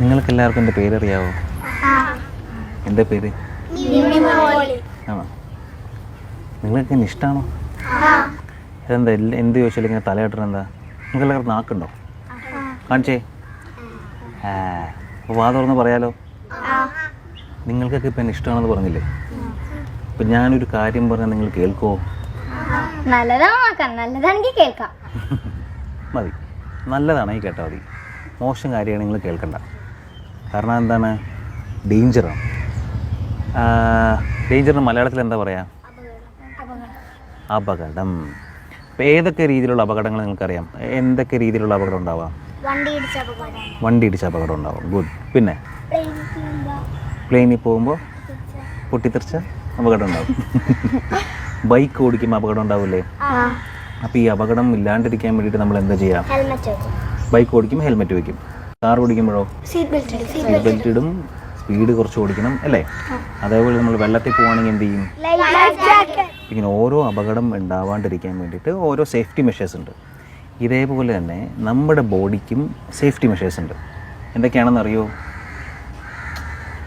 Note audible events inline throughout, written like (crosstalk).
നിങ്ങൾക്കെല്ലാവർക്കും എന്റെ പേരറിയാവോ? എന്താ പേര്? ആണോ? നിങ്ങൾക്ക് എന്നെ ഇഷ്ടമാണോ ഇതെന്താ എല്ല- എന്ത് ചോദിച്ചാലും ഇങ്ങനെ തലയിട്ടത് എന്താ? നിങ്ങൾക്ക് എല്ലാവർക്കും നാക്കുണ്ടോ? കാണിച്ചേ. അപ്പോൾ വാ തുറന്ന് പറയാലോ. നിങ്ങൾക്കൊക്കെ ഇപ്പം എന്നെ ഇഷ്ടമാണെന്ന് പറഞ്ഞില്ലേ? ഇപ്പം ഞാനൊരു കാര്യം പറഞ്ഞാൽ നിങ്ങൾ കേൾക്കുമോ നല്ലതാണോ നല്ലതാണെങ്കിൽ കേൾക്കാം. (laughs) മതി. നല്ലതാണെങ്കിൽ കേട്ടാൽ മതി. മോശം കാര്യമാണ് നിങ്ങൾ കേൾക്കണ്ട. കാരണം എന്താണ്? ഡേഞ്ചറാണ്. ഡേഞ്ചറിന് മലയാളത്തിൽ എന്താ പറയുക അപകടം. ഇപ്പം ഏതൊക്കെ രീതിയിലുള്ള അപകടങ്ങൾ നിങ്ങൾക്കറിയാം? എന്തൊക്കെ രീതിയിലുള്ള അപകടം ഉണ്ടാവാം? വണ്ടി ഇടിച്ച അപകടം ഉണ്ടാവും. ഗുഡ് പിന്നെ? പ്ലെയിനിൽ പോകുമ്പോൾ പൊട്ടിത്തെറിച്ച അപകടം ഉണ്ടാവും. (laughs) ബൈക്ക് ഓടിക്കുമ്പോൾ അപകടം ഉണ്ടാവില്ലേ? അപ്പോൾ ഈ അപകടം ഇല്ലാണ്ടിരിക്കാൻ വേണ്ടിയിട്ട് നമ്മൾ എന്താ ചെയ്യാം? ബൈക്ക് ഓടിക്കുമ്പോൾ ഹെൽമെറ്റ് വെക്കും. കാർ ഓടിക്കുമ്പോഴോ? സീറ്റ് ബെൽറ്റ് ഇടും. സ്പീഡ് കുറച്ച് ഓടിക്കണം അല്ലേ? അതേപോലെ നമ്മൾ വെള്ളത്തിൽ പോവുകയാണെങ്കിൽ എന്ത് ചെയ്യും? ഇങ്ങനെ ഓരോ അപകടം ഉണ്ടാവാണ്ടിരിക്കാൻ വേണ്ടിയിട്ട് ഓരോ സേഫ്റ്റി മെഷേഴ്സ് ഉണ്ട്. ഇതേപോലെ തന്നെ നമ്മുടെ ബോഡിക്കും സേഫ്റ്റി മെഷേഴ്സ് ഉണ്ട്. എന്തൊക്കെയാണെന്ന് അറിയോ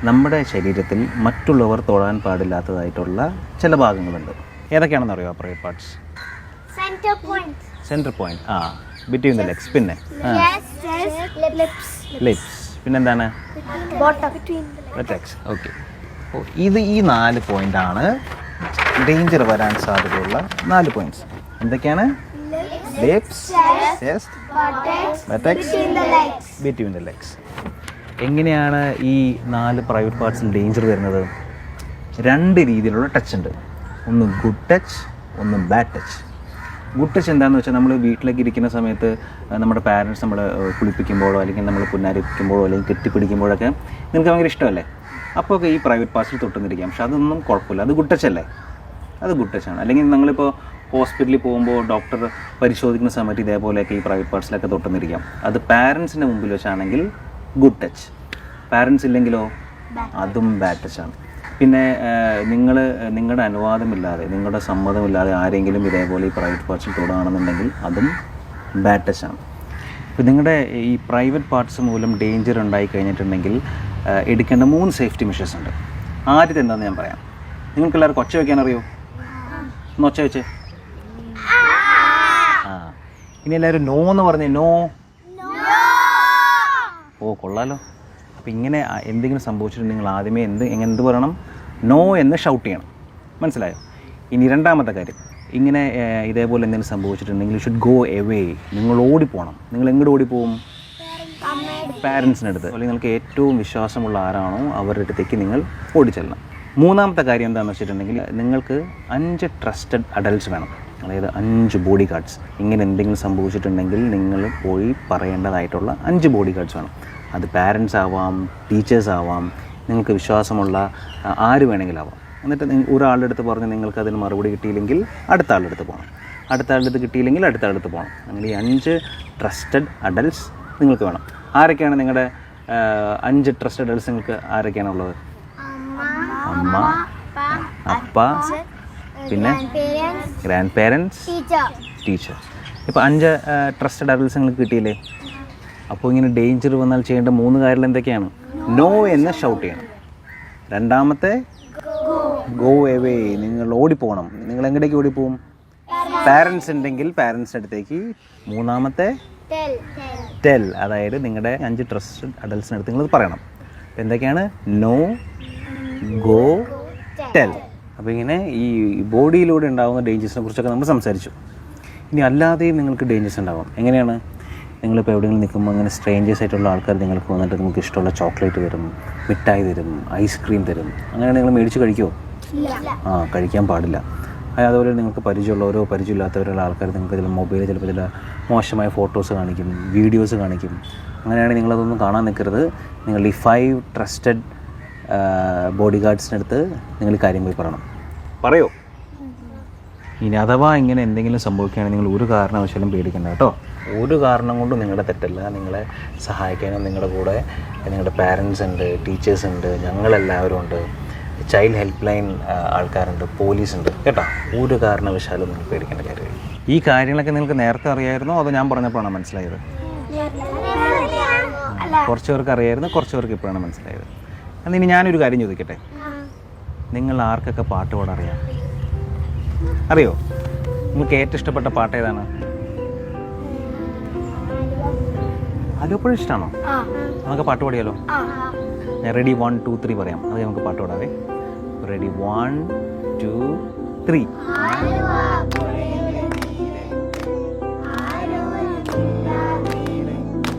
നമ്മുടെ ശരീരത്തിൽ മറ്റുള്ളവർ തൊഴാൻ പാടില്ലാത്തതായിട്ടുള്ള ചില ഭാഗങ്ങളുണ്ട്. ഏതൊക്കെയാണെന്ന് അറിയോ ആ പ്രൈവറ്റ് പാർട്സ് സെന്റർ പോയിന്റ് ആ ബിറ്റ്വീൻ ദ ലെഗ്സ് പിന്നെ ലിപ്സ് പിന്നെന്താണ്? ഓക്കെ അപ്പോൾ ഇത് ഈ നാല് പോയിന്റ് ആണ്. ഡേഞ്ചർ വരാൻ സാധ്യതയുള്ള നാല് പോയിന്റ്സ് എന്തൊക്കെയാണ്? ബിറ്റ്വീൻ ദ ലെഗ്സ് എങ്ങനെയാണ് ഈ നാല് പ്രൈവറ്റ് പാർട്സിൽ ഡേഞ്ചർ വരുന്നത്? രണ്ട് രീതിയിലുള്ള ടച്ച് ഉണ്ട്. ഒന്ന് ഗുഡ് ടച്ച് ഒന്ന് ബാഡ് ടച്ച് ഗുഡ് ടച്ച് എന്താണെന്ന് വെച്ചാൽ നമ്മൾ വീട്ടിലേക്ക് ഇരിക്കുന്ന സമയത്ത് നമ്മുടെ പാരൻസ് നമ്മളെ കുളിപ്പിക്കുമ്പോഴോ അല്ലെങ്കിൽ നമ്മൾ പുന്നാരിപ്പിക്കുമ്പോഴോ അല്ലെങ്കിൽ കെട്ടിപ്പിടിക്കുമ്പോഴൊക്കെ നിങ്ങൾക്ക് ഭയങ്കര ഇഷ്ടമല്ലേ? അപ്പോൾ ഒക്കെ ഈ പ്രൈവറ്റ് പാർട്സിൽ തൊട്ടുന്നിരിക്കാം. പക്ഷെ അതൊന്നും കുഴപ്പമില്ല. അത് ഗുഡ് ടച്ച് അല്ലേ അത് ഗുഡ് ടച്ച് ആണ് അല്ലെങ്കിൽ നിങ്ങളിപ്പോൾ ഹോസ്പിറ്റലിൽ പോകുമ്പോൾ ഡോക്ടർ പരിശോധിക്കുന്ന സമയത്ത് ഇതേപോലെയൊക്കെ ഈ പ്രൈവറ്റ് പാർട്സിലൊക്കെ തൊട്ടുന്നിരിക്കാം. അത് പാരൻസിന്റെ മുമ്പിൽ വെച്ചാണെങ്കിൽ ഗുഡ് ടച്ച് പാരൻസ് ഇല്ലെങ്കിലോ അതും ബാഡ് ടച്ച് ആണ്. പിന്നെ നിങ്ങൾ നിങ്ങളുടെ അനുവാദമില്ലാതെ നിങ്ങളുടെ സമ്മതമില്ലാതെ ആരെങ്കിലും ഇതേപോലെ ഈ പ്രൈവറ്റ് പാർട്സിൽ തൊടുകയാണെന്നുണ്ടെങ്കിൽ അതും ബാഡ് ടച്ച് ആണ്. ഇപ്പം നിങ്ങളുടെ ഈ പ്രൈവറ്റ് പാർട്സ് മൂലം ഡേഞ്ചർ ഉണ്ടായി കഴിഞ്ഞിട്ടുണ്ടെങ്കിൽ എടുക്കേണ്ട മൂന്ന് സേഫ്റ്റി മെഷേഴ്സ് ഉണ്ട്. ആദ്യത്തെ എന്താണെന്ന് ഞാൻ പറയാം. നിങ്ങൾക്ക് എല്ലാവർക്കും ഒച്ച വയ്ക്കാൻ അറിയോ? ഒന്ന് ഒച്ച വെച്ചേ. ആ ഇനി എല്ലാവരും നോ എന്ന് പറഞ്ഞേ. നോ ഓ കൊള്ളാലോ. അപ്പം ഇങ്ങനെ എന്തെങ്കിലും സംഭവിച്ചിട്ടുണ്ടെങ്കിൽ നിങ്ങൾ ആദ്യമേ എന്ത് എങ്ങനെ എന്ത് പറയണം? നോ എന്ന് ഷൗട്ട് ചെയ്യണം. മനസ്സിലായോ? ഇനി രണ്ടാമത്തെ കാര്യം. ഇങ്ങനെ ഇതേപോലെ എന്തെങ്കിലും സംഭവിച്ചിട്ടുണ്ടെങ്കിൽ യു ഷുഡ് ഗോ എവേ നിങ്ങൾ ഓടിപ്പോണം. നിങ്ങൾ എങ്ങോട്ട് ഓടിപ്പോവും? പാരൻസിനടുത്ത് അല്ലെങ്കിൽ നിങ്ങൾക്ക് ഏറ്റവും വിശ്വാസമുള്ള ആരാണോ അവരുടെ അടുത്തേക്ക് നിങ്ങൾ ഓടിച്ചെല്ലണം. മൂന്നാമത്തെ കാര്യം എന്താണെന്ന് വെച്ചിട്ടുണ്ടെങ്കിൽ നിങ്ങൾക്ക് അഞ്ച് ട്രസ്റ്റഡ് അഡൽട്ട്സ് വേണം. അതായത് അഞ്ച് ബോഡി ഗാർഡ്സ് ഇങ്ങനെ എന്തെങ്കിലും സംഭവിച്ചിട്ടുണ്ടെങ്കിൽ നിങ്ങൾ പോയി പറയേണ്ടതായിട്ടുള്ള അഞ്ച് ബോഡി ഗാർഡ്സ് വേണം. അത് പാരൻസ് ആവാം ടീച്ചേഴ്സ് ആവാം നിങ്ങൾക്ക് വിശ്വാസമുള്ള ആര് വേണമെങ്കിലും ആവാം എന്നിട്ട് നിങ്ങൾ ഒരാളുടെ അടുത്ത് പറഞ്ഞ് നിങ്ങൾക്ക് അതിന് മറുപടി കിട്ടിയില്ലെങ്കിൽ അടുത്ത ആളുടെ അടുത്ത് പോകണം. അടുത്ത ആളുടെ അടുത്ത് കിട്ടിയില്ലെങ്കിൽ അടുത്ത ആളുടെ അടുത്ത് പോകണം. അങ്ങനെ ഈ അഞ്ച് ട്രസ്റ്റഡ് അഡൽട്സ് നിങ്ങൾക്ക് വേണം. ആരൊക്കെയാണ് നിങ്ങളുടെ അഞ്ച് ട്രസ്റ്റഡ് അഡൽട്സ് നിങ്ങൾക്ക് ആരൊക്കെയാണുള്ളത്? അമ്മ അപ്പ പിന്നെ ഗ്രാൻഡ് പേരൻസ് ടീച്ചർ ഇപ്പോൾ അഞ്ച് ട്രസ്റ്റഡ് അഡൽസ് നിങ്ങൾക്ക് കിട്ടിയില്ലേ? അപ്പോൾ ഇങ്ങനെ ഡേഞ്ചർ വന്നാൽ ചെയ്യേണ്ട മൂന്ന് കാര്യങ്ങൾ എന്തൊക്കെയാണ്? നോ എന്ന് ഷൗട്ട് ചെയ്യണം. രണ്ടാമത്തെ ഗോ എവേ നിങ്ങൾ ഓടിപ്പോകണം നിങ്ങൾ എങ്ങോട്ടേക്ക് ഓടിപ്പോവും? പാരൻസ് ഉണ്ടെങ്കിൽ പാരൻസിന്റെ അടുത്തേക്ക്. മൂന്നാമത്തെ ടെൽ അതായത് നിങ്ങളുടെ അഞ്ച് ട്രസ്റ്റഡ് അഡൽസിനടുത്ത് അടുത്ത് നിങ്ങൾ പറയണം. അപ്പോൾ എന്തൊക്കെയാണ്? നോ ഗോ ടെൽ അപ്പോൾ ഇങ്ങനെ ഈ ബോഡിയിലൂടെ ഉണ്ടാകുന്ന ഡേഞ്ചേഴ്സിനെ കുറിച്ചൊക്കെ നമ്മൾ സംസാരിച്ചു. ഇനി അല്ലാതെയും നിങ്ങൾക്ക് ഡേഞ്ചേഴ്സ് ഉണ്ടാകും എങ്ങനെയാണ്? നിങ്ങളിപ്പോൾ എവിടെയെങ്കിലും നിൽക്കുമ്പോൾ അങ്ങനെ സ്ട്രേഞ്ചേഴ്സ് ആയിട്ടുള്ള ആൾക്കാർ നിങ്ങൾക്ക് വന്നിട്ട് നിങ്ങൾക്ക് ഇഷ്ടമുള്ള ചോക്ലേറ്റ് തരും മിഠായി തരും ഐസ്ക്രീം തരും. അങ്ങനെ നിങ്ങൾ മേടിച്ച് കഴിക്കുമോ ആ കഴിക്കാൻ പാടില്ല. അത് അതുപോലെ നിങ്ങൾക്ക് പരിചയമുള്ളവരോ പരിചയമില്ലാത്തവരുള്ള ആൾക്കാർ നിങ്ങൾക്ക് ചില മൊബൈലിൽ ചിലപ്പോൾ ചില മോശമായ ഫോട്ടോസ് കാണിക്കും വീഡിയോസ് കാണിക്കും. അങ്ങനെയാണെങ്കിൽ നിങ്ങളതൊന്നും കാണാൻ നിൽക്കരുത്. നിങ്ങൾ ഈ ഫൈവ് ട്രസ്റ്റഡ് ബോഡി ഗാർഡ്സിനടുത്ത് നിങ്ങൾ ഈ കാര്യം പോയി പറയണം. പറയോ. ഇനി അഥവാ ഇങ്ങനെ എന്തെങ്കിലും സംഭവിക്കുകയാണെങ്കിൽ നിങ്ങൾ ഒരു കാരണവശാലും പേടിക്കണ്ട കേട്ടോ. ഒരു കാരണം കൊണ്ടും നിങ്ങളുടെ തെറ്റല്ല. നിങ്ങളെ സഹായിക്കാനും നിങ്ങളുടെ കൂടെ നിങ്ങളുടെ പാരൻസ് ഉണ്ട് ടീച്ചേഴ്സ് ഉണ്ട് ഞങ്ങളെല്ലാവരും ഉണ്ട്. ചൈൽഡ് ഹെൽപ്പ് ലൈൻ ആൾക്കാരുണ്ട് പോലീസ് ഉണ്ട്. കേട്ടോ? ഒരു കാരണവശാലും നിങ്ങൾ പേടിക്കേണ്ട കാര്യമില്ല. ഈ കാര്യങ്ങളൊക്കെ നിങ്ങൾക്ക് നേരത്തെ അറിയായിരുന്നോ? അതോ ഞാൻ പറഞ്ഞപ്പോഴാണ് മനസ്സിലായത്? കുറച്ച് പേർക്ക് അറിയായിരുന്നു കുറച്ച് പേർക്ക് ഇപ്പോഴാണ് മനസ്സിലായത്. എന്നാൽ ഇനി ഞാനൊരു കാര്യം ചോദിക്കട്ടെ? നിങ്ങൾ ആർക്കൊക്കെ പാട്ട് പാടാൻ അറിയാം? അറിയോ? നിങ്ങൾക്ക് ഏറ്റവും ഇഷ്ടപ്പെട്ട പാട്ട് ഏതാണ്? ആലോപ്പുഴ ഇഷ്ടമാണോ നമുക്ക് പാട്ട് പാടിയാലോ? ഞാൻ റെഡി വൺ ടു ത്രീ പറയാം. അത് നമുക്ക് പാട്ട് പാടാവേ. Ready one two three